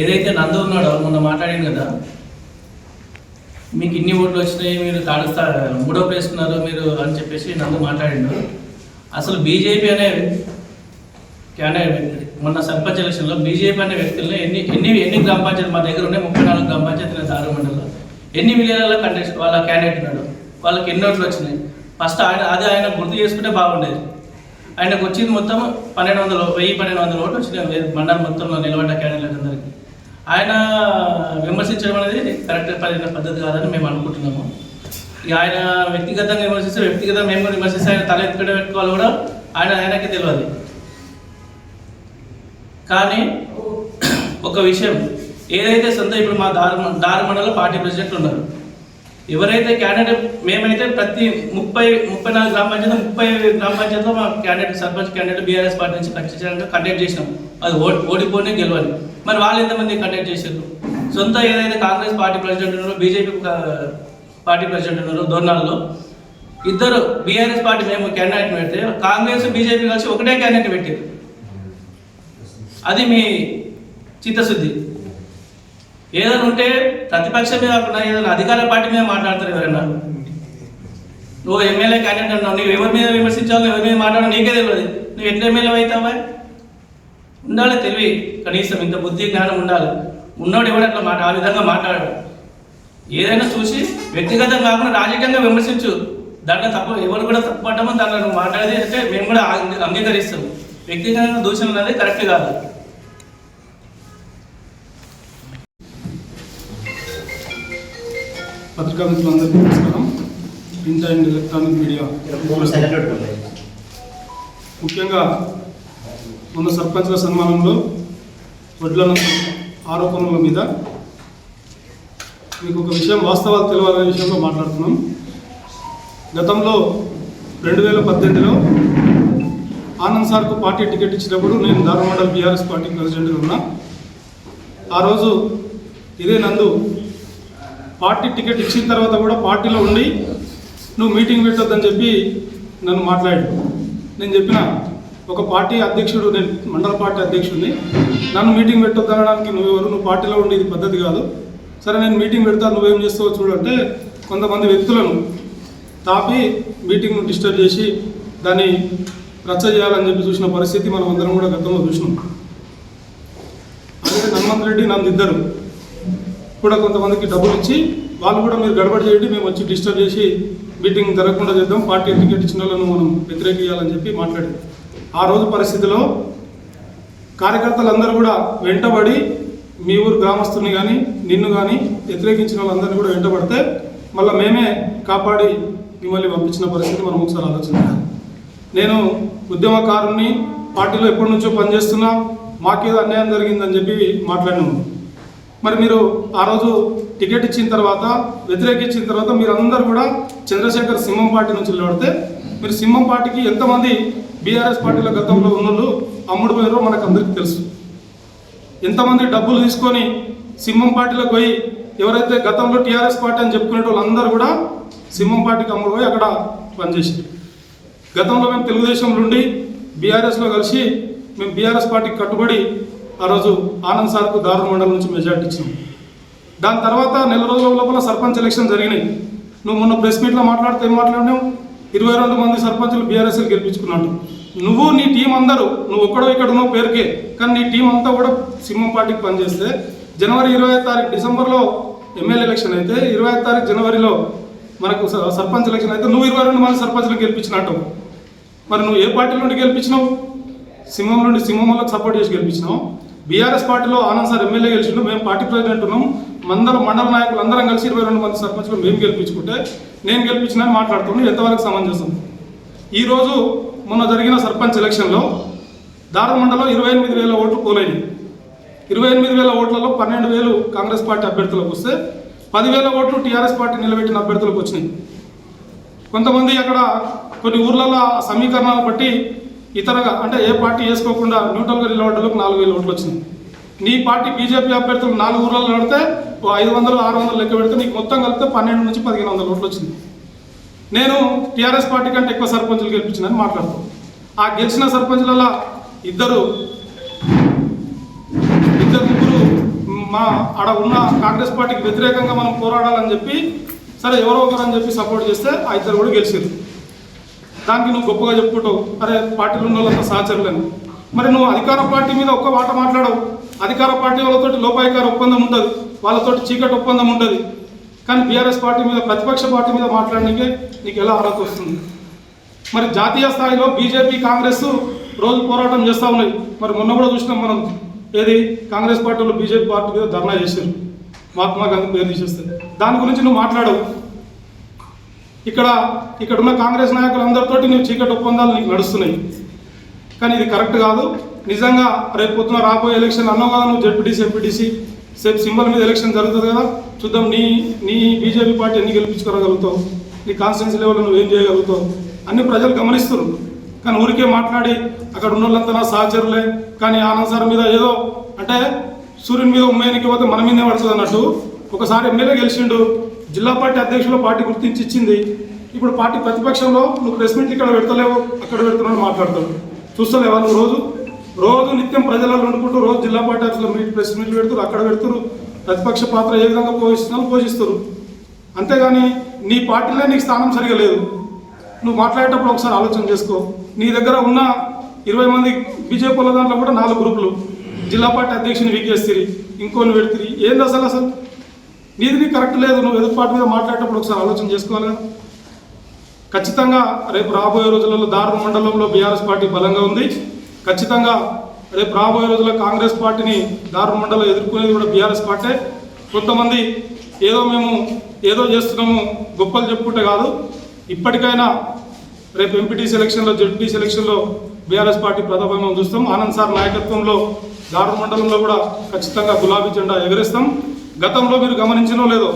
ఏదైతే నందు ఉన్నాడో మొన్న మాట్లాడాను కదా. మీకు ఇన్ని ఓట్లు వచ్చినాయి మీరు కాడుస్తా మూడో ప్లేస్ ఉన్నారు మీరు అని చెప్పేసి నందు మాట్లాడిండు. అసలు బీజేపీ అనే క్యాండిడేట్ మొన్న సర్పంచ్ ఎలక్షన్లో బీజేపీ అనే వ్యక్తులను ఎన్ని ఎన్ని ఎన్ని గ్రామ పంచాయతీ మా దగ్గర ఉన్నాయి ముప్పై నాలుగు గ్రామ పంచాయతీలు దారు మండలంలో ఎన్ని విలేజ్లలో కంటెస్ట్ వాళ్ళ క్యాండిడేట్ ఉన్నాడు వాళ్ళకి ఎన్ని ఓట్లు వచ్చినాయి? ఫస్ట్ ఆయన అది ఆయన గుర్తు చేసుకుంటే బాగుండేది. ఆయనకు వచ్చింది మొత్తం పన్నెండు వందలు వెయ్యి పన్నెండు వందల ఓట్లు వచ్చినాయి మండలం మొత్తంలో నిలబడ్డ క్యాండిడేట్ అందరికీ ఆయన విమర్శించడం అనేది కరెక్ట్ పడిన పద్ధతి కాదని మేము అనుకుంటున్నాము. ఇక ఆయన వ్యక్తిగతంగా విమర్శిస్తే వ్యక్తిగతంగా మేము కూడా విమర్శిస్తే ఆయన తల ఎత్తుకడ పెట్టుకోవాలి కూడా ఆయన ఆయనకి తెలియదు కానీ ఒక విషయం ఏదైతే సొంత ఇప్పుడు మా దారు దారు మండలం పార్టీ ప్రెసిడెంట్ ఉన్నారు ఎవరైతే క్యాండిడేట్ మేమైతే ప్రతి ముప్పై ముప్పై నాలుగు గ్రామ పంచాయతీ ముప్పై గ్రామ పంచాయతీలో మా candidate sarpanch candidate BRS party నుంచి ఖచ్చితంగా కండక్ట్ చేసినాం. అది ఓడి ఓడిపోనే గెలవాలి. మరి వాళ్ళు ఎంతమంది కండక్ట్ చేశారు సొంత ఏదైతే కాంగ్రెస్ పార్టీ ప్రెసిడెంట్ ఉన్నారో బీజేపీ పార్టీ ప్రెసిడెంట్ ఉన్నారో దోర్నాల్లో ఇద్దరు బీఆర్ఎస్ పార్టీ మేము క్యాండిడేట్ పెడితే కాంగ్రెస్ బీజేపీ కలిసి ఒకటే క్యాండిడేట్ పెట్టారు అది మీ చిత్తశుద్ధి. ఏదైనా ఉంటే ప్రతిపక్షమే కాకుండా ఏదైనా అధికార పార్టీ మీద మాట్లాడతారు ఎవరైనా? నువ్వు ఎమ్మెల్యే క్యాండిడేట్ అన్నావు నువ్వు ఎవరి మీద విమర్శించాలో ఎవరి మీద మాట్లాడాలో నీకే తెలియదు. నువ్వు ఎట్లా ఎమ్మెల్యే అవుతావా? ఉండాలి తెలివి. కనీసం ఇంత బుద్ధి జ్ఞానం ఉండాలి. ఉన్నోడు ఎవడు అట్లా మాట ఆ విధంగా మాట్లాడు ఏదైనా చూసి వ్యక్తిగతంగా కాకుండా రాజకీయంగా విమర్శించు. దాంట్లో తప్పు ఎవరు కూడా తప్పు పడ్డమో దాంట్లో నువ్వు మాట్లాడేది అంటే మేము కూడా అంగీకరిస్తాం. వ్యక్తిగతంగా దూషణ అనేది కరెక్ట్ కాదు. పత్రికా మిత్రులందరికీ నమస్కారం. ప్రింట్ అండ్ ఎలక్ట్రానిక్ మీడియా ముఖ్యంగా మొన్న సర్పంచ్ల సన్మానంలో వడ్లను ఆరోపణల మీద మీకు ఒక విషయం వాస్తవాలు తెలియాలనే విషయంలో మాట్లాడుతున్నాం. గతంలో రెండు వేల పద్దెనిమిదిలో ఆనంద్ సార్కు పార్టీ టికెట్ ఇచ్చినప్పుడు నేను ధారమండల్ బీఆర్ఎస్ పార్టీ ప్రెసిడెంట్గా ఉన్నా. ఆ రోజు ఇదే నందు పార్టీ టికెట్ ఇచ్చిన తర్వాత కూడా పార్టీలో ఉండి నువ్వు మీటింగ్ పెట్టొద్దని చెప్పి నన్ను మాట్లాడు. నేను చెప్పిన ఒక పార్టీ అధ్యక్షుడు నేను మండల పార్టీ అధ్యక్షుడిని నన్ను మీటింగ్ పెట్టొద్దనడానికి నువ్వెవరు నువ్వు పార్టీలో ఉండి ఇది పద్ధతి కాదు. సరే నేను మీటింగ్ పెడతా నువ్వేం చేస్తావో చూడంటే కొంతమంది వ్యక్తులను తాపి మీటింగ్ను డిస్టర్బ్ చేసి దాన్ని రచ్చ చేయాలని చెప్పి చూసిన పరిస్థితి మనం అందరం కూడా గతంలో చూసినాం. అందుకే హనుమంత్ రెడ్డి నన్ను ఇద్దరు కూడా కొంతమందికి డబ్బులు ఇచ్చి వాళ్ళు కూడా మీరు గడబడి చేయండి మేము వచ్చి డిస్టర్బ్ చేసి మీటింగ్ జరగకుండా చేద్దాం పార్టీ టికెట్ ఇచ్చిన వాళ్ళను మనం వ్యతిరేకించాలని చెప్పి మాట్లాడారు. ఆ రోజు పరిస్థితిలో కార్యకర్తలందరూ కూడా వెంటబడి మీ ఊరు గ్రామస్తుని కానీ నిన్ను కానీ వ్యతిరేకించిన వాళ్ళందరినీ కూడా వెంటబడితే మళ్ళీ మేమే కాపాడి మిమ్మల్ని పంపించిన పరిస్థితి మనం ఒకసారి ఆలోచించాలి నేను ఉద్యమకారుణ్ణి పార్టీలో ఎప్పటి నుంచో పనిచేస్తున్నా మాకేదో అన్యాయం జరిగిందని చెప్పి మాట్లాడినాము. మరి మీరు ఆ రోజు టికెట్ ఇచ్చిన తర్వాత వ్యతిరేకించిన తర్వాత మీరు అందరూ కూడా చంద్రశేఖర్ సింహం పార్టీ నుంచి నిలబడితే మీరు సింహం పార్టీకి ఎంతమంది బీఆర్ఎస్ పార్టీలో గతంలో ఉన్నోళ్ళు అమ్ముడు పోయారో మనకు అందరికీ తెలుసు. ఎంతమంది డబ్బులు తీసుకొని సింహం పార్టీలోకి పోయి ఎవరైతే గతంలో టీఆర్ఎస్ పార్టీ అని చెప్పుకునే వాళ్ళందరూ కూడా సింహం పార్టీకి అమ్ముడు పోయి అక్కడ పనిచేసారు గతంలో మేము తెలుగుదేశం నుండి బీఆర్ఎస్లో కలిసి మేము బీఆర్ఎస్ పార్టీకి కట్టుబడి ఆ రోజు ఆనంద్ సార్కు దారుణ మండలం నుంచి మెజార్టీ ఇచ్చినాం. దాని తర్వాత నెల రోజుల లోపల సర్పంచ్ ఎలక్షన్ జరిగినాయి. నువ్వు మొన్న ప్రెస్ మీట్లో మాట్లాడితే ఏం మాట్లాడినావు? ఇరవై రెండు మంది సర్పంచులు బీఆర్ఎస్ఎల్ గెలిపించుకున్నాడు నువ్వు నీ టీం అందరూ నువ్వు ఒక్కడో ఇక్కడ ఉన్నావు పేరుకే కానీ నీ టీం అంతా కూడా సింహం పార్టీకి పనిచేస్తే జనవరి ఇరవై తారీఖు డిసెంబర్లో ఎమ్మెల్యే ఎలక్షన్ అయితే ఇరవై తారీఖు జనవరిలో మనకు స- సర్పంచ్ ఎలక్షన్ అయితే నువ్వు ఇరవై రెండు మంది సర్పంచ్లు గెలిపించినట్టు. మరి నువ్వు ఏ పార్టీ నుండి గెలిపించినావు? సింహం నుండి సింహం సపోర్ట్ చేసి గెలిపించినావు. బీఆర్ఎస్ పార్టీలో ఆనంద్ సార్ ఎమ్మెల్యే గెలిచిండు మేము పార్టీ ప్రెసిడెంట్ ఉన్నాం మందరం మండల నాయకులు అందరం కలిసి ఇరవై రెండు మంది సర్పంచ్లు మేము గెలిపించుకుంటే నేను గెలిపించిన మాట్లాడుతున్నాను ఎంతవరకు సమంజసం? ఈరోజు మొన్న జరిగిన సర్పంచ్ ఎలక్షన్లో దారుణ మండలం ఇరవై ఎనిమిది వేల ఓట్లు పోలైనవి ఇరవై ఎనిమిది వేల ఓట్లలో పన్నెండు వేలు కాంగ్రెస్ పార్టీ అభ్యర్థులకు వస్తే పదివేల ఓట్లు టీఆర్ఎస్ పార్టీ నిలబెట్టిన అభ్యర్థులకు వచ్చినాయి. కొంతమంది అక్కడ కొన్ని ఊర్లలో సమీకరణాలు బట్టి ఇతరగా అంటే ఏ పార్టీ వేసుకోకుండా న్యూట్రల్గా నిలబడ్డలకు నాలుగు వేల ఓట్లు వచ్చింది నీ పార్టీ బీజేపీ అభ్యర్థులు నాలుగు ఊర్లలో నిలబడితే ఓ ఐదు వందలు ఆరు వందలు లెక్క పెడితే నీకు మొత్తం కలిపితే పన్నెండు నుంచి పదిహేను వందల ఓట్లు వచ్చింది నేను టీఆర్ఎస్ పార్టీ కంటే ఎక్కువ సర్పంచులు గెలిపించినని మాట్లాడుతాను ఆ గెలిచిన సర్పంచులలో ఇద్దరు ఇద్దరు ముగ్గురు మా ఆడ ఉన్న కాంగ్రెస్ పార్టీకి వ్యతిరేకంగా మనం పోరాడాలని చెప్పి సరే ఎవరో ఒకరు అని చెప్పి సపోర్ట్ చేస్తే ఆ ఇద్దరు కూడా గెలిచారు దానికి నువ్వు గొప్పగా చెప్పుకుంటావు. అరే పార్టీలు ఉన్న వాళ్ళంతా సహచరులని. మరి నువ్వు అధికార పార్టీ మీద ఒక్క మాట మాట్లాడవు. అధికార పార్టీ వాళ్ళతోటి లోపాయికార ఒప్పందం ఉంటుంది వాళ్ళతోటి చీకటి ఒప్పందం ఉంటుంది కానీ బీఆర్ఎస్ పార్టీ మీద ప్రతిపక్ష పార్టీ మీద మాట్లాడడానికి నీకు ఎలా అర్హత వస్తుంది? మరి జాతీయ స్థాయిలో బీజేపీ కాంగ్రెస్ రోజు పోరాటం చేస్తూ ఉన్నాయి. మరి మొన్న కూడా చూసినాం మనం. ఏది? కాంగ్రెస్ పార్టీలో బీజేపీ పార్టీ మీద ధర్నా చేశారు. మహాత్మా గాంధీ పేరు తీసేస్తే. దాని గురించి నువ్వు మాట్లాడవు. ఇక్కడ ఇక్కడ ఉన్న కాంగ్రెస్ నాయకులందరితోటి నువ్వు చీకటి ఒప్పందాలు నీకు నడుస్తున్నాయి. కానీ ఇది కరెక్ట్ కాదు. నిజంగా రేపు పొద్దున రాబోయే ఎలక్షన్ అన్నావు కదా నువ్వు జెడ్పీటీసీ ఎంపీటీసీ సేపు సింబల్ మీద ఎలక్షన్ జరుగుతుంది కదా. చూద్దాం నీ నీ బీజేపీ పార్టీ ఎన్ని గెలిపించుకోగలుగుతావు? నీ కాన్స్టిట్యూన్సీ లెవెల్లో నువ్వు ఏం చేయగలుగుతావు? అన్ని ప్రజలు గమనిస్తారు కానీ ఊరికే మాట్లాడి అక్కడ ఉన్న వాళ్ళంతా నా సహచరులే. కానీ ఆనంద్ సార్ మీద ఏదో అంటే సూర్యుని మీద ఉమ్మేనికి పోతే మన మీదే పడుతుంది అన్నట్టు. ఒకసారి ఎమ్మెల్యే గెలిచిండు. జిల్లా పార్టీ అధ్యక్షులు పార్టీ గుర్తించి ఇచ్చింది. ఇప్పుడు పార్టీ ప్రతిపక్షంలో నువ్వు ప్రెస్ మీట్ ఇక్కడ పెడతలేవు అక్కడ పెడుతున్నావు మాట్లాడతావు. చూస్తలేవా నువ్వు రోజు? రోజు నిత్యం ప్రజలలో అనుకుంటూ రోజు జిల్లా పార్టీ అధ్యక్షులు మీట్ ప్రెస్ మీట్లు పెడుతున్నారు అక్కడ పెడుతున్నారు ప్రతిపక్ష పాత్ర ఏ విధంగా పోషిస్తున్నావు పోషిస్తారు. అంతేగాని నీ పార్టీలో నీకు స్థానం సరిగా లేదు. నువ్వు మాట్లాడేటప్పుడు ఒకసారి ఆలోచన చేసుకో. నీ దగ్గర ఉన్న ఇరవై మంది బీజేపీల దాంట్లో కూడా నాలుగు గ్రూపులు. జిల్లా పార్టీ అధ్యక్షుని వీకేస్తిరి ఇంకోని పెడితిరి ఏంది అసలు అసలు? నీది కరెక్ట్ లేదు నువ్వు ఎదురు మీద మాట్లాడేటప్పుడు ఒకసారి ఆలోచన చేసుకోవాలి? కదా ఖచ్చితంగా రేపు రాబోయే రోజులలో దారుణ మండలంలో బీఆర్ఎస్ పార్టీ బలంగా ఉంది. ఖచ్చితంగా రేపు రాబోయే రోజుల్లో కాంగ్రెస్ పార్టీని దారుణ మండలం ఎదుర్కొనేది కూడా బీఆర్ఎస్ పార్టీ. కొంతమంది ఏదో మేము ఏదో చేస్తున్నాము గొప్పలు చెప్పుకుంటే కాదు. ఇప్పటికైనా రేపు ఎంపీటీ సెలక్షన్లో జడ్పీ సెలక్షన్లో బీఆర్ఎస్ పార్టీ ప్రతాపం చూస్తాం. ఆనంద్ సార్ నాయకత్వంలో దారుణ మండలంలో కూడా ఖచ్చితంగా గులాబీ జెండా ఎగరేస్తాం. గతంలో మీరు గమనించినో లేదో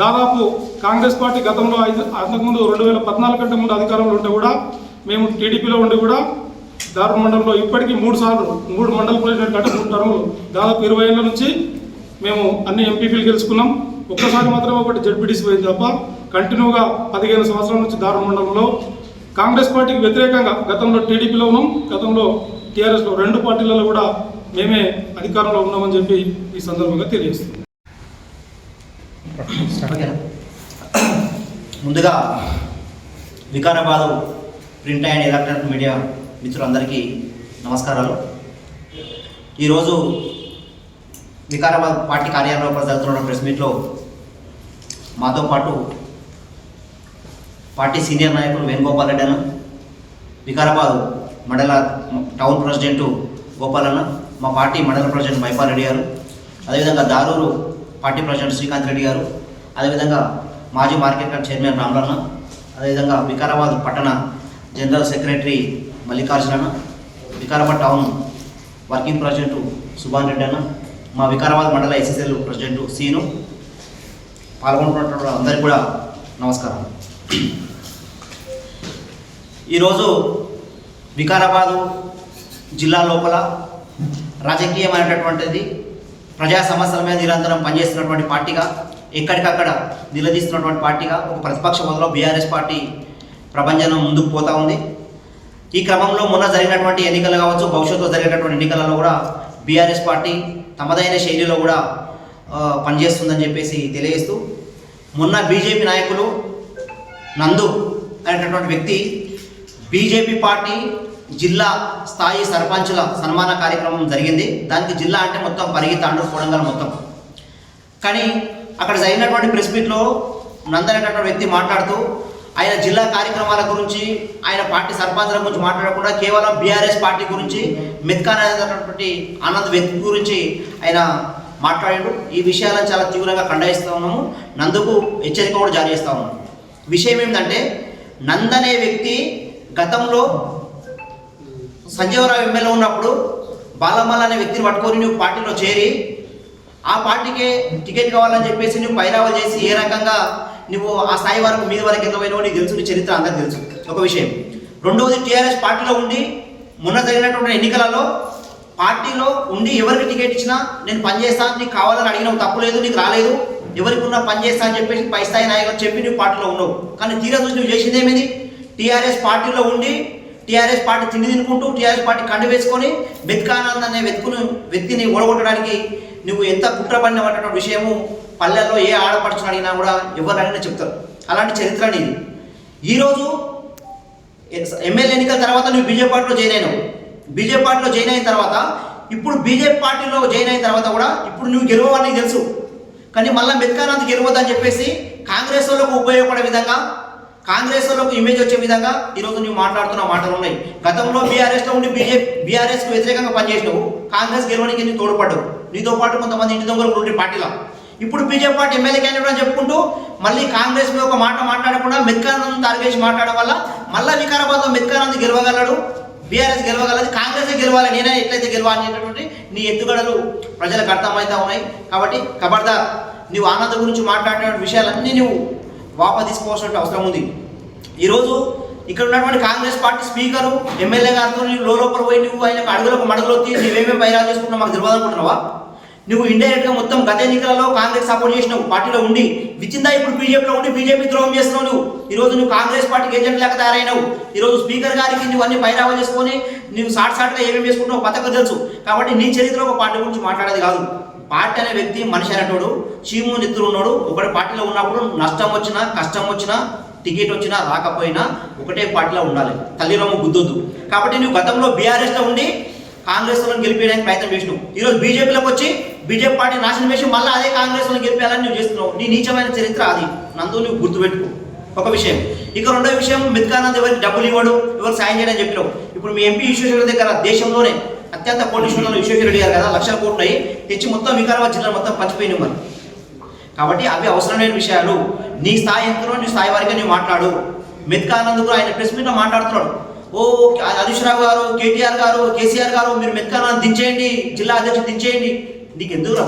దాదాపు కాంగ్రెస్ పార్టీ గతంలో ఐదు అంతకుముందు రెండు వేల పద్నాలుగు కంటే ముందు అధికారంలో ఉంటే కూడా మేము టీడీపీలో ఉండి కూడా దారుణ మండలంలో ఇప్పటికీ మూడు సార్లు మూడు మండల ప్రెసిడెంట్ అంటే మూడు టర్ములు దాదాపు ఇరవై ఏళ్ళ నుంచి మేము అన్ని ఎంపీపీలు గెలుచుకున్నాం. ఒక్కసారి మాత్రమే ఒకటి జడ్పీటీసీ పోయింది తప్ప కంటిన్యూగా పదిహేను సంవత్సరాల నుంచి దారుణ మండలంలో కాంగ్రెస్ పార్టీకి వ్యతిరేకంగా గతంలో టీడీపీలో ఉన్నాం గతంలో టీఆర్ఎస్లో రెండు పార్టీలలో కూడా మేమే అధికారంలో ఉన్నామని చెప్పి ఈ సందర్భంగా తెలియజేస్తున్నాం. ముందుగా Vikarabad print and electronic media మిత్రులందరికీ నమస్కారాలు. ఈరోజు వికారాబాద్ పార్టీ కార్యాలయంలో జరుగుతున్న ప్రెస్ మీట్లో మాతో పాటు పార్టీ సీనియర్ నాయకులు వేణుగోపాల్ రెడ్డి అన్న వికారాబాద్ మండల టౌన్ ప్రెసిడెంట్ గోపాలన్న మా పార్టీ మండల ప్రెసిడెంట్ మైపాల్ రెడ్డి గారు అదేవిధంగా దారూరు పార్టీ ప్రెసిడెంట్ శ్రీకాంత్ రెడ్డి గారు అదేవిధంగా మాజీ మార్కెట్ కమిటీ చైర్మన్ రామలన్న అదేవిధంగా వికారాబాద్ పట్టణ general secretary Mallikarjuna Vikarabad town working president Subhan Reddy అన్న మా వికారాబాద్ మండల ఎస్ఎస్ఎల్ ప్రెసిడెంట్ సీను పాల్గొంటున్న అందరికీ కూడా నమస్కారం. ఈరోజు వికారాబాదు జిల్లా లోపల రాజకీయమైనటువంటిది ప్రజా సమస్యల మీద నిరంతరం పనిచేస్తున్నటువంటి పార్టీగా ఎక్కడికక్కడ నిలదీస్తున్నటువంటి పార్టీగా ఒక ప్రతిపక్ష హోదాలో బీఆర్ఎస్ పార్టీ ప్రపంచం ముందుకు పోతా ఉంది. ఈ క్రమంలో మొన్న జరిగినటువంటి ఎన్నికలు కావచ్చు భవిష్యత్తులో జరిగేటటువంటి ఎన్నికలలో కూడా బీఆర్ఎస్ పార్టీ తమదైన శైలిలో కూడా పనిచేస్తుందని చెప్పేసి తెలియజేస్తూ మొన్న బీజేపీ నాయకులు నందు అనేటటువంటి వ్యక్తి బీజేపీ పార్టీ జిల్లా స్థాయి సర్పంచుల సన్మాన కార్యక్రమం జరిగింది. దానికి జిల్లా అంటే మొత్తం పరిగి తాండూరు కొడంగల్ మొత్తం. కానీ అక్కడ జరిగినటువంటి ప్రెస్ మీట్లో నందన్ అనేటటువంటి వ్యక్తి మాట్లాడుతూ ఆయన జిల్లా కార్యక్రమాల గురించి ఆయన పార్టీ సర్పంచుల గురించి మాట్లాడకుండా కేవలం బీఆర్ఎస్ పార్టీ గురించి మెత్కాన్ ఆనంద్ వ్యక్తి గురించి ఆయన మాట్లాడాడు. ఈ విషయాలను చాలా తీవ్రంగా ఖండిస్తూ ఉన్నాము. నందుకు హెచ్చరిక కూడా జారీ చేస్తూ ఉన్నాము. విషయం ఏంటంటే నంద్ అనే వ్యక్తి గతంలో సంజీవరావు ఎమ్మెల్యే ఉన్నప్పుడు బాలమల్ల అనే వ్యక్తిని పట్టుకొని నువ్వు పార్టీలో చేరి ఆ పార్టీకే టికెట్ కావాలని చెప్పేసి నువ్వు పైరావలు చేసి ఏ రకంగా నువ్వు ఆ స్థాయి వరకు మీద వరకు ఎంత పోయినావు నీకు తెలుసు నీ చరిత్ర అందరికి తెలుసు. ఒక విషయం. రెండవది టీఆర్ఎస్ పార్టీలో ఉండి మొన్న జరిగినటువంటి ఎన్నికలలో పార్టీలో ఉండి ఎవరికి టికెట్ ఇచ్చినా నేను పని చేస్తాను నీకు కావాలని అడిగినావు తప్పు లేదు నీకు రాలేదు ఎవరికి ఉన్నా పని చేస్తా అని చెప్పేసి పై స్థాయి నాయకులు చెప్పి నువ్వు పార్టీలో ఉన్నావు కానీ తీరా చూసి నువ్వు చేసింది ఏమిది? టీఆర్ఎస్ పార్టీలో ఉండి టీఆర్ఎస్ పార్టీ తిండి తినుకుంటూ టీఆర్ఎస్ పార్టీ కండు వేసుకొని మెత్కానంద్ అనే వ్యక్తును వ్యక్తిని ఓడగొట్టడానికి నువ్వు ఎంత కుట్రపడినటువంటి విషయము పల్లెల్లో ఏ ఆడపడుచుని అడిగినా కూడా ఎవరు అడిగినా చెప్తారు. అలాంటి చరిత్ర నీది. ఈరోజు ఎమ్మెల్యే ఎన్నికల తర్వాత నువ్వు బీజేపీ పార్టీలో జాయిన్ అయినావు. బీజేపీ పార్టీలో జాయిన్ అయిన తర్వాత ఇప్పుడు బీజేపీ పార్టీలో జాయిన్ అయిన తర్వాత కూడా ఇప్పుడు నువ్వు గెలవని తెలుసు. కానీ మళ్ళీ మెత్కానంద్ గెలవద్దని చెప్పేసి కాంగ్రెస్ వాళ్ళకు ఉపయోగపడే విధంగా కాంగ్రెస్ వాళ్ళకు ఇమేజ్ వచ్చే విధంగా ఈరోజు నువ్వు మాట్లాడుతున్న మాటలు ఉన్నాయి. గతంలో బీఆర్ఎస్లో ఉండి బీజేపీ బీఆర్ఎస్కి వ్యతిరేకంగా పనిచేసినావు. కాంగ్రెస్ గెలవడానికి నీకు తోడ్పడ్డావు? నీతో పాటు కొంతమంది ఇంటి దొంగలు ఉండే పార్టీలో. ఇప్పుడు బీజేపీ పార్టీ ఎమ్మెల్యే క్యాండిడేట్ అని చెప్పుకుంటూ మళ్ళీ కాంగ్రెస్ మీద ఒక మాట మాట్లాడకుండా మెత్కానంద్ టార్గెట్ మాట్లాడడం వల్ల మళ్ళీ వికారాబాద్లో మెత్కానంద్ గెలవగలడు బీఆర్ఎస్ గెలవగలదు కాంగ్రెస్ గెలవాలి నేనే ఎట్లయితే గెలవాలి అనేటటువంటి నీ ఎత్తుగడలు ప్రజలకు అర్థమవుతా ఉన్నాయి. కాబట్టి కబర్దార్ నీవు ఆనంద గురించి మాట్లాడిన విషయాలన్నీ నువ్వు వాపస్ తీసుకోవాల్సిన అవసరం ఉంది. ఈరోజు ఇక్కడ ఉన్నటువంటి కాంగ్రెస్ పార్టీ స్పీకరు ఎమ్మెల్యే గారితో నువ్వు లోపల పోయి నువ్వు ఆయనకు అడుగులకు మడుగులొత్తి నువ్వేమేమి బైరాలు చేసుకుంటున్నావు మాకు తెలియదు అనుకుంటున్నావా? నువ్వు ఇండైరెక్ట్గా మొత్తం గత ఎన్నికలలో కాంగ్రెస్ సపోర్ట్ చేసినావు పార్టీలో ఉండి. విచ్చిందా ఇప్పుడు బీజేపీలో ఉండి? బీజేపీ ద్రోహం చేస్తున్నావు నువ్వు. ఈ రోజు నువ్వు కాంగ్రెస్ పార్టీకి ఏజెంట్ లేక తయారైనావు. ఈ రోజు స్పీకర్ గారికి నువ్వు అన్ని పైరావ చేసుకొని నువ్వు సాట్ సాట్గా ఏమేమి చేసుకుంటున్నావు పథకం తెలుసు. కాబట్టి నీ చరిత్ర ఒక పార్టీ గురించి మాట్లాడేది కాదు. పార్టీ అనే వ్యక్తి మనిషి అనేటోడు చీము నిద్ర ఉన్నాడు ఒకటి పార్టీలో ఉన్నప్పుడు నష్టం వచ్చినా కష్టం వచ్చినా టికెట్ వచ్చినా రాకపోయినా ఒకటే పార్టీలో ఉండాలి. తల్లిరమ్మ గుద్దొద్దు. కాబట్టి నువ్వు గతంలో బీఆర్ఎస్లో ఉండి కాంగ్రెస్లో గెలిపేయడానికి ప్రయత్నం చేసినావు. ఈరోజు బీజేపీలోకి వచ్చి బీజేపీ పార్టీ నాశనం చేసి మళ్ళీ అదే కాంగ్రెస్లో గెలిపేయాలని నువ్వు చేస్తున్నావు. నీ నీచమైన చరిత్ర అది. నందు నువ్వు గుర్తుపెట్టుకో. ఒక విషయం. ఇక రెండో విషయం మిత్కానంద్ ఎవరికి డబ్బులు ఇవ్వడు ఎవరు సాయం చేయడం చెప్పినావు. ఇప్పుడు మీ ఎంపీ విశ్వేశ్వర దగ్గర దేశంలోనే అత్యంత కోటీశ్వరులు విశ్వేశ్వర రెడ్డి గారు కదా లక్షల కోట్లు అయ్యి తెచ్చి మొత్తం వికారాబాద్ జిల్లా మొత్తం పంచిపోయినాయి మరి. కాబట్టి అవి అవసరమైన విషయాలు. నీ స్థాయి ఎంతలో నీ స్థాయి వరకే నువ్వు మాట్లాడు. మెత్కానంద్ కూడా ఆయన ప్రెస్ మీట్లో మాట్లాడుతున్నాడు. ఓ హరీష్ రావు గారు కేటీఆర్ గారు కేసీఆర్ గారు మీరు మెత్కానంద్ దించేయండి జిల్లా అధ్యక్షుడు దించేయండి. నీకు ఎందుకు రా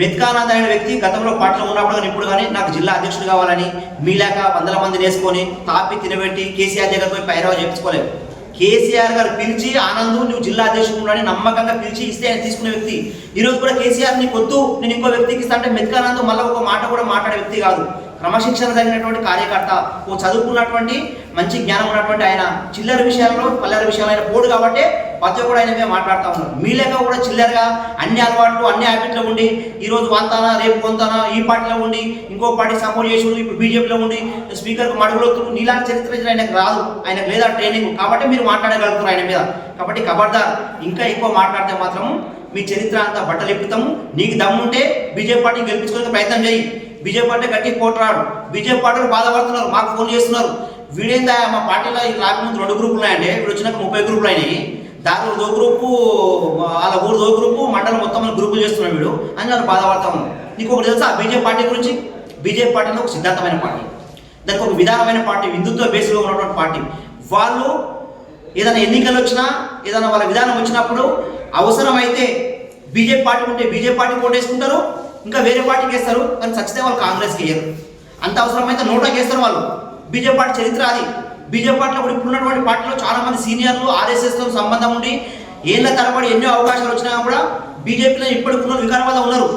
మెత్కానంద్ అనే వ్యక్తి గతంలో పార్టీలో ఉన్నప్పుడు కానీ ఇప్పుడు కానీ నాకు జిల్లా అధ్యక్షుడు కావాలని మీలాక వందల మంది వేసుకొని తాపి తినబెట్టి కేసీఆర్ దగ్గర పోయి పైరావు చేయించుకోలేదు. కేసీఆర్ గారు పిలిచి ఆనంద్ నువ్వు జిల్లా అధ్యక్షుడు ఉన్నాడని నమ్మకంగా పిలిచి ఇస్తే ఆయన తీసుకునే వ్యక్తి. ఈరోజు కూడా కేసీఆర్ నీకు వద్దు నేను ఇంకో వ్యక్తికి ఇస్తా అంటే మెత్కానంద్ మళ్ళీ ఒక మాట కూడా మాట్లాడే వ్యక్తి కాదు. క్రమశిక్షణ తగినటువంటి కార్యకర్త ఓ చదువుకున్నటువంటి మంచి జ్ఞానం ఉన్నటువంటి ఆయన చిల్లర విషయాల్లో పల్లెల విషయాలు ఆయన పోడు కాబట్టి ప్రతి ఒక్కడు ఆయన మీద మాట్లాడుతూ ఉన్నారు మీ లెక్క కూడా చిల్లరగా అన్ని అలవాట్లు అన్ని హ్యాబిట్లో ఉండి ఈరోజు వాంతానా వంతానా రేపు కొంతానా ఈ పార్టీలో ఉండి ఇంకో పార్టీ సపోర్ట్ చేసి ఇప్పుడు బీజేపీలో ఉండి స్పీకర్కు మడుగులొత్తు నీలాంటి చరిత్ర ఆయనకు రాదు. ఆయనకు లేదా ట్రైనింగ్. కాబట్టి మీరు మాట్లాడగలుగుతారు ఆయన మీద. కాబట్టి కబర్దార్ ఇంకా ఎక్కువ మాట్లాడితే మాత్రం మీ చరిత్ర అంతా బట్టలిప్పుతాము నీకు దమ్ముంటే బీజేపీ పార్టీ గెలిపించుకునే ప్రయత్నం చేయి. బీజేపీ పార్టీ గట్టి పోట్లాడు బీజేపీ పార్టీలు బాధపడుతున్నారు. మాకు ఫోన్ చేస్తున్నారు. వీడేందా మా పార్టీలో ఈ రాకముందు రెండు గ్రూపులు ఉన్నాయండి. వీడు వచ్చినాక ముప్పై గ్రూపులు అయినాయి. దాంట్లో దో గ్రూపు వాళ్ళ ఊరు దో గ్రూపు మండలం మొత్తం గ్రూపులు చేస్తున్నాడు వీడు. అని నేను బాధపడతా ఉన్నాను నీకు ఒకటి తెలుసా? బీజేపీ పార్టీ గురించి? బీజేపీ పార్టీ ఒక సిద్ధాంతమైన పార్టీ. దానికి ఒక విధానమైన పార్టీ హిందుత్వ బేస్లో ఉన్నటువంటి పార్టీ. వాళ్ళు ఏదైనా ఎన్నికలు వచ్చినా ఏదైనా వాళ్ళ విధానం వచ్చినప్పుడు అవసరమైతే బీజేపీ పార్టీ ఉంటే బీజేపీ పార్టీ ఓటేసుకుంటారు. ఇంకా వేరే పార్టీకి వేస్తారు కానీ చచ్చితే వాళ్ళు కాంగ్రెస్కి వేయరు. అంత అవసరమైతే నోటా వేస్తారు వాళ్ళు. బీజేపీ పార్టీ చరిత్ర అది. బీజేపీ పార్టీలో ఇప్పుడు ఇప్పుడున్నటువంటి పార్టీలో చాలా మంది సీనియర్లు ఆర్ఎస్ఎస్తో సంబంధం ఉండి ఏళ్ళ తరబడి ఎన్నో అవకాశాలు వచ్చినా కూడా బీజేపీలో ఇప్పటికి ఉన్న వికారాబాద్ ఉన్నారు.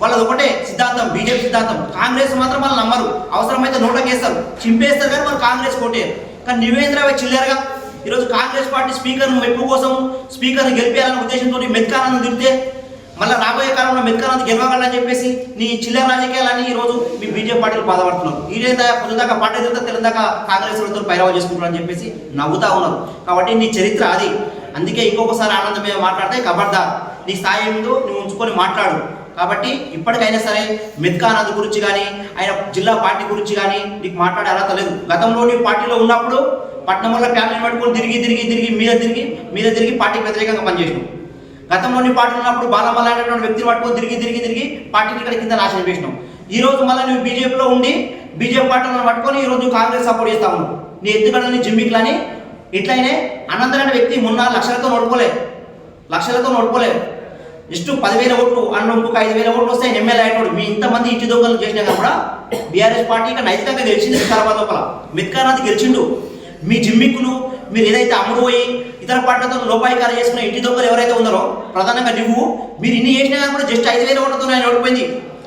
వాళ్ళది ఒకటే సిద్ధాంతం బీజేపీ సిద్ధాంతం. కాంగ్రెస్ మాత్రం వాళ్ళు నమ్మరు. అవసరమైతే నోటకి వేస్తారు చింపేస్తారు కానీ వాళ్ళు కాంగ్రెస్ కోటేరు కానీ నివేంద్రవే చిల్లరగా ఈరోజు కాంగ్రెస్ పార్టీ స్పీకర్ను మెప్పు కోసం స్పీకర్ని గెలిపేయాలనే ఉద్దేశంతో మెత్కానంద్ తిడితే మళ్ళీ రాబోయే కాలంలో మెత్కానంద్ గెలవగలని చెప్పేసి నీ చిల్లర రాజకీయాలన్నీ ఈ రోజు మీ బీజేపీ పార్టీలు బాధపడుతున్నారు ఈడేందా పొద్దుదాకా పార్టీ తిరుగుతా తెలంగాణ కాంగ్రెస్ వాళ్ళతో పైరవ చేసుకుంటున్నారు అని చెప్పేసి నవ్వుతా ఉన్నారు కాబట్టి నీ చరిత్ర అది. అందుకే ఇంకొకసారి ఆనందం మీద మాట్లాడితే కబర్దా నీ స్థాయి ఏమిటో నువ్వు ఉంచుకొని మాట్లాడు. కాబట్టి ఇప్పటికైనా సరే మిత్కానంద్ గురించి కానీ ఆయన జిల్లా పార్టీ గురించి కానీ నీకు మాట్లాడే అర్హత లేదు. గతంలో నీ పార్టీలో ఉన్నప్పుడు పట్నంలో ఫ్యామిలీని పట్టుకొని తిరిగి తిరిగి తిరిగి మీద తిరిగి మీద తిరిగి పార్టీకి వ్యతిరేకంగా పనిచేసినావు. గతంలోని నీ ఉన్నప్పుడు బాలమల్ల అనేటువంటి వ్యక్తిని పట్టుకొని తిరిగి తిరిగి తిరిగి పార్టీని ఇక్కడ కింద నాశనం చేసినావు ఈ రోజు మళ్ళీ నువ్వు బీజేపీలో ఉండి బీజేపీ పార్టీలను పట్టుకొని ఈ రోజు కాంగ్రెస్ సపోర్ట్ చేస్తా ఉన్నావు. నీ ఎత్తుగడని జిమ్మిక్లని ఇట్లయినే అనంతరం అనే వ్యక్తి మొన్న లక్షలతో నోడుకోలే లక్షలతో నోడుకోలే జస్ట్ పదివేల ఓట్లు అన్న ఇంకొక ఐదు వేల ఓట్లు వస్తే ఎమ్మెల్యే అయినోడు మీ ఇంతమంది ఇంటి దొంగలు చేసినా కూడా బీఆర్ఎస్ పార్టీ ఇక్కడ నైతికంగా గెలిచింది వికారాబాద్ లోపల మిత్కానాథ్ గెలిచిండు. మీ జిమ్మిక్కులు మీరు ఏదైతే అమ్ముడు పోయి ఇతర పార్టీలతో లోపాయికారం చేసుకున్న ఇంటి దొంగలు ఎవరైతే ఉన్నారో ప్రధానంగా నువ్వు మీరు ఇన్ని చేసినా కానీ కూడా జస్ట్ ఐదు వేల ఓట్లతో ఆయన ఓడిపోయింది.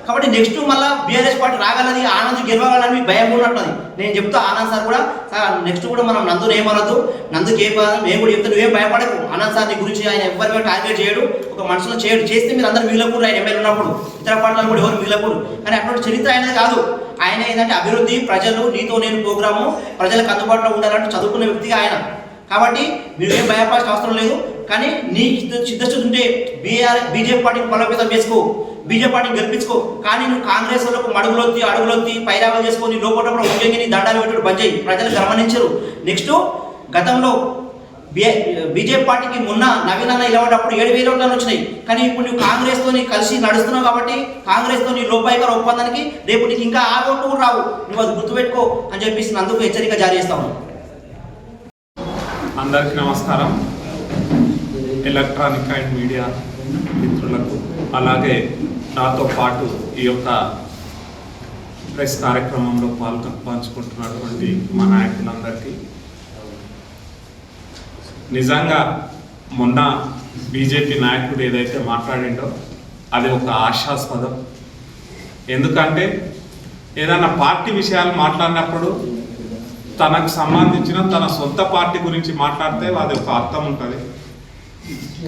కాబట్టి నెక్స్ట్ మళ్ళీ బీఆర్ఎస్ పార్టీ రాగలది ఆనంద్ గెలవాలని మీకు భయం ఉన్నట్టుంది. నేను చెప్తా ఆనంద్ సార్ కూడా సార్ నెక్స్ట్ కూడా మనం నందుని ఏమనొద్దు నందుకు ఏం మేము కూడా చెప్తాను నువ్వేం భయపడకు. ఆనంద్ సార్ నీ గురించి ఆయన ఎవరి టార్గెట్ చేయడు. ఒక మనసులో చేయడు చేస్తే మీరు అందరూ మిగిలకూరు ఆయన ఎమ్మెల్యే ఉన్నప్పుడు. ఇతర పార్టీలు కూడా ఎవరు మిగిలకూరు కానీ అటువంటి చరిత్ర ఆయనది కాదు. ఆయన ఏంటంటే అభివృద్ధి ప్రజలు నీతో నేను ప్రోగ్రాము ప్రజలకు అందుబాటులో ఉండాలంటే చదువుకున్న వ్యక్తిగా ఆయన. కాబట్టి మీరు ఏం భయపడాల్సిన అవసరం లేదు. కానీ నీ చిత్త- చిత్తశుద్ధి ఉంటే బీఆర్ బీజేపీ పార్టీని బలోపేతం చేసుకో. బీజేపీ పార్టీని గెలిపించుకో. కానీ నువ్వు కాంగ్రెస్ వాళ్ళకు మడుగులొత్తి అడుగులొత్తి పైరాగలు చేసుకొని లోపల ఉద్యోగిని ఉద్యోగి నీ దండాలు పెట్టుడు బంద్ చేయి ప్రజలు గమనించరు. నెక్స్ట్ గతంలో బీజేపీ పార్టీకి మొన్న నవీన్ అన్న ఇలాంటప్పుడు ఏడు వేల ఓట్లు వచ్చినాయి. కానీ ఇప్పుడు నువ్వు కాంగ్రెస్తో కలిసి నడుస్తున్నావు కాబట్టి కాంగ్రెస్తో తోని లోపాయికర ఒప్పందానికి రేపు నీకు ఇంకా ఆ ఓట్లు కూడా రావు. నువ్వు అది గుర్తుపెట్టుకో అని చెప్పేసి అందుకు హెచ్చరిక జారీ చేస్తాము అందరికీ నమస్కారం. ఎలక్ట్రానిక్ అండ్ మీడియా మిత్రులకు అలాగే నాతో పాటు ఈ యొక్క ప్రెస్ కార్యక్రమంలో పాల్గొ పంచుకుంటున్నటువంటి మా నాయకులందరికీ. నిజంగా మొన్న బీజేపీ నాయకుడు ఏదైతే మాట్లాడిండో అది ఒక ఆశాస్పదం. ఎందుకంటే ఏదైనా పార్టీ విషయాలు మాట్లాడినప్పుడు తనకు సంబంధించిన తన సొంత పార్టీ గురించి మాట్లాడితే అది ఒక అర్థం ఉంటుంది.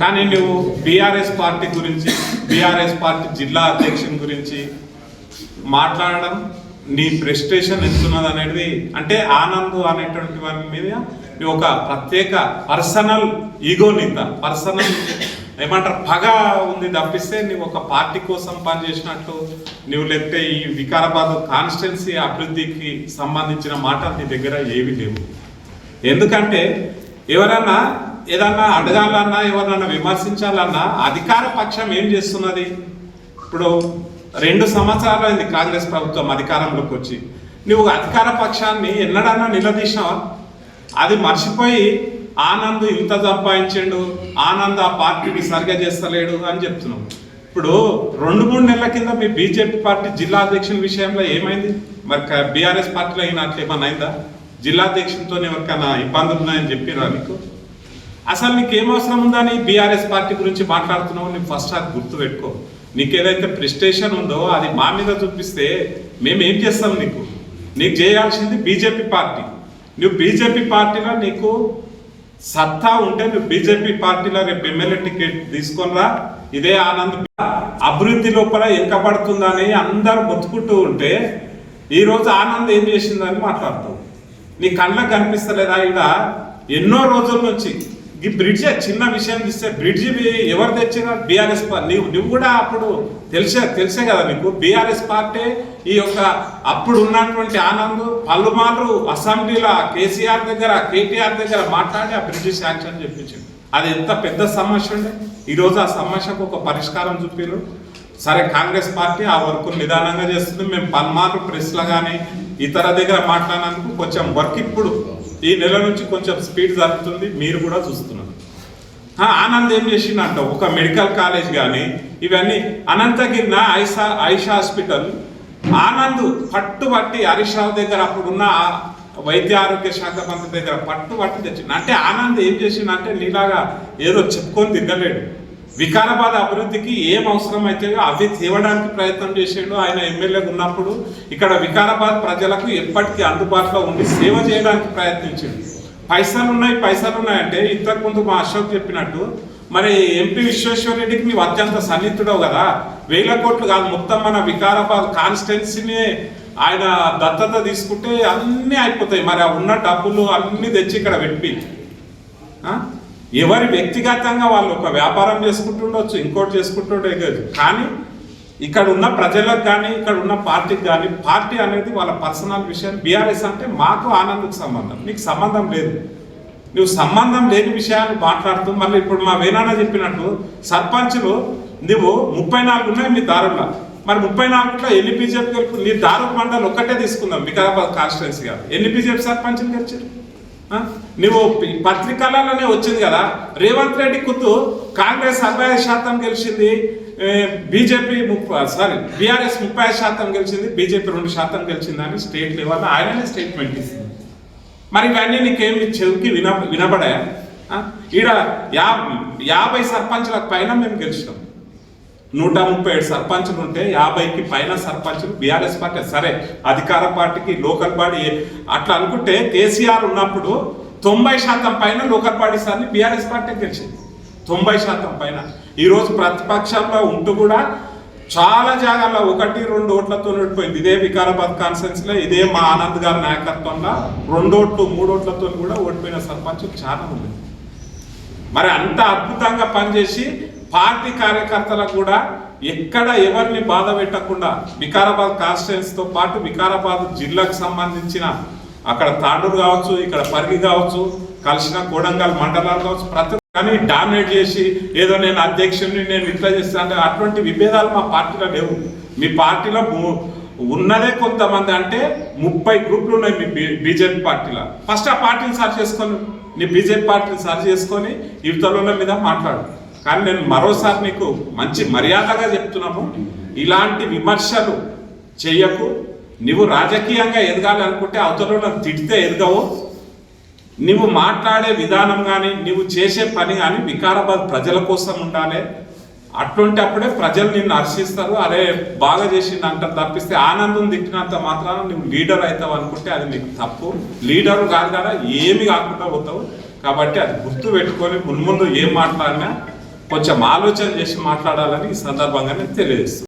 కానీ నువ్వు బీఆర్ఎస్ పార్టీ గురించి బీఆర్ఎస్ పార్టీ జిల్లా అధ్యక్షుని గురించి మాట్లాడడం నీ ప్రెస్టేషన్ ఎంతున్నది అనేది అంటే ఆనంద్ అనేటువంటి వారి మీద ఒక ప్రత్యేక పర్సనల్ ఈగో నీత పర్సనల్ ఏమంటారు? పగ ఉంది తప్పిస్తే నువ్వు ఒక పార్టీ కోసం పనిచేసినట్టు నువ్వు లేకపోతే ఈ వికారాబాద్ కాన్స్టిట్యున్సీ అభివృద్ధికి సంబంధించిన మాటలు నీ దగ్గర ఏవి లేవు. ఎందుకంటే ఎవరన్నా ఏదన్నా అడగాలన్నా ఎవరన్నా విమర్శించాలన్నా అధికార పక్షం ఏం చేస్తున్నది? ఇప్పుడు రెండు సంవత్సరాలు అయింది కాంగ్రెస్ ప్రభుత్వం అధికారంలోకి వచ్చి. నువ్వు అధికార పక్షాన్ని ఎన్నడన్నా నిలదీసినావా? అది మర్చిపోయి ఆనంద్ ఇంత సంపాదించాడు ఆనంద్ ఆ పార్టీని సరిగా చేస్తలేడు అని చెప్తున్నాం. ఇప్పుడు రెండు మూడు నెలల కింద మీ బీజేపీ పార్టీ జిల్లా అధ్యక్షుని విషయంలో ఏమైంది? మరి బీఆర్ఎస్ పార్టీలో అయినట్లు అట్లా ఏమన్నా అయిందా జిల్లా అధ్యక్షునితో ఎవరికైనా ఇబ్బందులు ఉన్నాయని చెప్పిరా నీకు? అసలు నీకు ఏం అవసరం ఉందని బీఆర్ఎస్ పార్టీ గురించి మాట్లాడుతున్నావు? నీకు ఫస్ట్ అది గుర్తు పెట్టుకో. నీకు ఏదైతే ప్రిస్టేషన్ ఉందో అది మా మీద చూపిస్తే మేము ఏం చేస్తాం నీకు? నీకు చేయాల్సింది బీజేపీ పార్టీ. నువ్వు బీజేపీ పార్టీలో నీకు సత్తా ఉంటే నువ్వు బీజేపీ పార్టీలో రేపు ఎమ్మెల్యే టికెట్ తీసుకొనిరా. ఇదే ఆనంద్ అభివృద్ధి లోపల ఎక్కబడుతుందని అందరు బతుకుంటూ ఉంటే ఈరోజు ఆనంద్ ఏం చేసిందని మాట్లాడుతావు నీ కళ్ళకు కనిపిస్తలేదా? ఇక్కడ ఎన్నో రోజుల నుంచి ఈ బ్రిడ్జ్ చిన్న విషయం ఇస్తే బ్రిడ్జి ఎవరు తెచ్చినా బీఆర్ఎస్ నీవు నువ్వు కూడా అప్పుడు తెలిసే తెలిసే కదా నీకు. బీఆర్ఎస్ పార్టీ ఈ యొక్క అప్పుడు ఉన్నటువంటి ఆనంద్ పలుమార్లు అసెంబ్లీలో కేసీఆర్ దగ్గర కేటీఆర్ దగ్గర మాట్లాడి ఆ బ్రిడ్జి శాంక్షన్ చెప్పించింది అది ఎంత పెద్ద సమస్య ఉండే? ఈరోజు ఆ సమస్యకు ఒక పరిష్కారం చూపారు సరే కాంగ్రెస్ పార్టీ ఆ వర్క్ నిదానంగా చేస్తుంది. మేము పల్మార్లు ప్రెస్లో కానీ ఇతర దగ్గర మాట్లాడినందుకు కొంచెం వర్క్ ఇప్పుడు ఈ నెల నుంచి కొంచెం స్పీడ్ జరుగుతుంది మీరు కూడా చూస్తున్నారు. ఆనంద్ ఏం చేసిండంట? ఒక మెడికల్ కాలేజ్ కానీ ఇవన్నీ అనంతగిరిన ఐషా ఐషా హాస్పిటల్. ఆనంద్ పట్టుబట్టి హరీష్ రావు దగ్గర అప్పుడున్న ఉన్న వైద్య ఆరోగ్య శాఖ మంత్రి దగ్గర పట్టుబట్టి తెచ్చిండు. అంటే ఆనంద్ ఏం చేసిండంటే నీలాగా ఏదో చెప్పుకొని తిరగలేడు. వికారాబాద్ అభివృద్ధికి ఏం అవసరం అవి తేవడానికి ప్రయత్నం చేసేడు ఆయన ఎమ్మెల్యేగా ఉన్నప్పుడు ఇక్కడ వికారాబాద్ ప్రజలకు ఎప్పటికీ అందుబాటులో ఉండి సేవ చేయడానికి ప్రయత్నించింది పైసలు ఉన్నాయి పైసలు ఉన్నాయంటే ఇంతకు ముందు మా అశోక్ చెప్పినట్టు మరి ఎంపీ విశ్వేశ్వరరెడ్డికి నీవు అత్యంత సన్నిహితుడవు కదా. వేల కోట్లు కాదు మొత్తం మన వికారాబాద్ కాన్స్టిట్యున్సీని ఆయన దత్తత తీసుకుంటే అన్నీ అయిపోతాయి. మరి ఆ ఉన్న డబ్బులు అన్నీ తెచ్చి ఇక్కడ పెట్టి ఎవరి వ్యక్తిగతంగా వాళ్ళు ఒక వ్యాపారం చేసుకుంటుండొచ్చు ఇంకోటి చేసుకుంటుండే కాదు. కానీ ఇక్కడ ఉన్న ప్రజలకు కానీ ఇక్కడ ఉన్న పార్టీకి కానీ పార్టీ అనేది వాళ్ళ పర్సనల్ విషయం బీఆర్ఎస్ అంటే మాకు ఆనందకు సంబంధం. నీకు సంబంధం లేదు. నువ్వు సంబంధం లేని విషయాలు మాట్లాడుతూ మళ్ళీ ఇప్పుడు మా వేనాన్న చెప్పినట్టు సర్పంచులు నువ్వు ముప్పై నాలుగు ఉన్నాయి మీ దారుల్లో. మరి ముప్పై నాలుగులో ఎన్ని బీజేపీ గెలుపు నీ దారు మండలి ఒక్కటే తీసుకుందాం వికారాబాద్ కాన్స్టిట్యున్సీగా. ఎన్ని బీజేపీ సర్పంచులు గెలిచారు. నువ్వు పి- పత్రికలలోనే వచ్చింది కదా. రేవంత్ రెడ్డి కుత్తు కాంగ్రెస్ అరవై ఐదు శాతం గెలిచింది. బీజేపీ ముప్పై సారీ బీఆర్ఎస్ ముప్పై ఐదు శాతం గెలిచింది. బీజేపీ రెండు శాతం గెలిచిందని స్టేట్ లెవెల్ ఆయననే స్టేట్మెంట్ ఇస్తుంది. మరి ఇవన్నీ నీకేమి చెవికి విన వినబడాయా? ఈడ యా యాభై సర్పంచ్ల పైన మేము గెలిచినాం. నూట ముప్పై ఏడు సర్పంచులు ఉంటే యాభైకి పైన సర్పంచులు బీఆర్ఎస్ పార్టీ సరే అధికార పార్టీకి లోకల్ బాడీ అట్లా అనుకుంటే కేసీఆర్ ఉన్నప్పుడు తొంభై శాతం పైన లోకల్ బాడీ సార్ని బీఆర్ఎస్ పార్టీ గెలిచింది. తొంభై శాతం పైన. ఈరోజు ప్రతిపక్షంలో ఉంటూ కూడా చాలా జాగాల్లో ఒకటి రెండు ఓట్లతో ఓడిపోయింది. ఇదే వికారాబాద్ కాన్ఫరెన్స్లో ఇదే మా ఆనంద్ గారి నాయకత్వంలో రెండు ఓట్లు మూడు ఓట్లతో కూడా ఓడిపోయిన సర్పంచ్ చాలా ఉంది మరి అంత అద్భుతంగా పనిచేసి పార్టీ కార్యకర్తలకు కూడా ఎక్కడ ఎవరిని బాధ పెట్టకుండా వికారాబాద్ కాన్స్టిట్యున్సీతో పాటు వికారాబాద్ జిల్లాకు సంబంధించిన అక్కడ తాండూరు కావచ్చు ఇక్కడ పరిగి కావచ్చు కలిసిన కోడంగల్ మండలాలు కావచ్చు ప్రతి కానీ డామినేట్ చేసి ఏదో నేను అధ్యక్షుడిని నేను ఇట్లా చేస్తాను అంటే అటువంటి విభేదాలు మా పార్టీలో లేవు. మీ పార్టీలో ఉన్నదే కొంతమంది అంటే ముప్పై గ్రూపులు ఉన్నాయి మీ బీజేపీ పార్టీలో. ఫస్ట్ ఆ పార్టీని సర్చ్ చేసుకొని నీ బీజేపీ పార్టీని సర్చ్ చేసుకొని యువతల మీద మాట్లాడు. కానీ నేను మరోసారి నీకు మంచి మర్యాదగా చెప్తున్నాము ఇలాంటి విమర్శలు చెయ్యకు నువ్వు రాజకీయంగా ఎదగాలి అనుకుంటే అవతల తిడితే ఎదగవు. నువ్వు మాట్లాడే విధానం కానీ నువ్వు చేసే పని కానీ వికారాబాద్ ప్రజల కోసం ఉండాలి. అటువంటి అప్పుడే ప్రజలు నిన్ను హర్షిస్తారు. అరే బాగా చేసింది అంటారు తప్పిస్తే ఆనందం తిట్టినంత మాత్రాన నువ్వు లీడర్ అవుతావు అనుకుంటే అది నీకు తప్పు. లీడర్ కాదు కదా ఏమి కాకుండా పోతావు. కాబట్టి అది గుర్తు పెట్టుకొని మున్ముందు ఏం మాట్లాడినా కొంచెం ఆలోచన చేసి మాట్లాడాలని ఈ సందర్భంగా నేను తెలియజేస్తున్నాను.